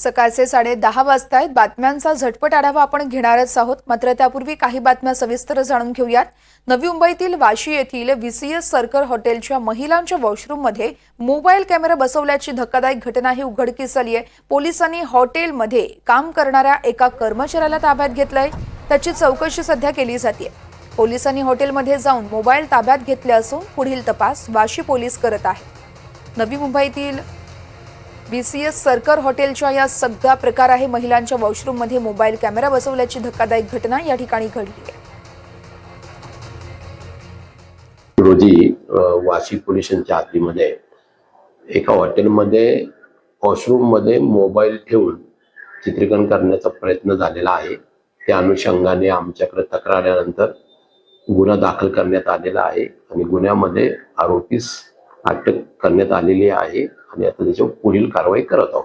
सकाळचे साडे दहा वाजता आहेत बातम्यांचा झटपट आढावा आपण घेणारच आहोत. मात्र त्यापूर्वी काही बातम्या सविस्तर जाणून घेऊयात. नवी मुंबईतील वाशी येथील व्हीसीएस सर्कल हॉटेलच्या महिलांच्या वॉशरूममध्ये मोबाईल कॅमेरा बसवल्याची धक्कादायक घटना ही उघडकीस आली आहे पोलिसांनी हॉटेलमध्ये काम करणाऱ्या एका कर्मचाऱ्याला ताब्यात घेतलंय. त्याची चौकशी सध्या केली जाते पोलिसांनी हॉटेलमध्ये जाऊन मोबाईल ताब्यात घेतले असून पुढील तपास वाशी पोलीस करत आहेत नवी मुंबईतील बी सी एस सरकार हॉटेलच्या या सगळा प्रकार आहे. महिलांच्या वॉशरूममध्ये मोबाईल कॅमेरा बसवल्याची धक्कादायक घटना या ठिकाणी घडली आहे. रोजी अ, वाशी पोलीस हद्दीमध्ये एका हॉटेलमध्ये वॉशरूममध्ये मोबाईल ठेवून चित्रीकरण करण्याचा प्रयत्न झालेला आहे. त्या अनुषंगाने आमच्याकडे तक्रार आल्यानंतर गुन्हा दाखल करण्यात आलेला आहे आणि गुन्ह्यामध्ये आरोपीस अटक करण्यात आलेली आहे. आणि आता त्याच्यावर पुढील कारवाई करत आहोत.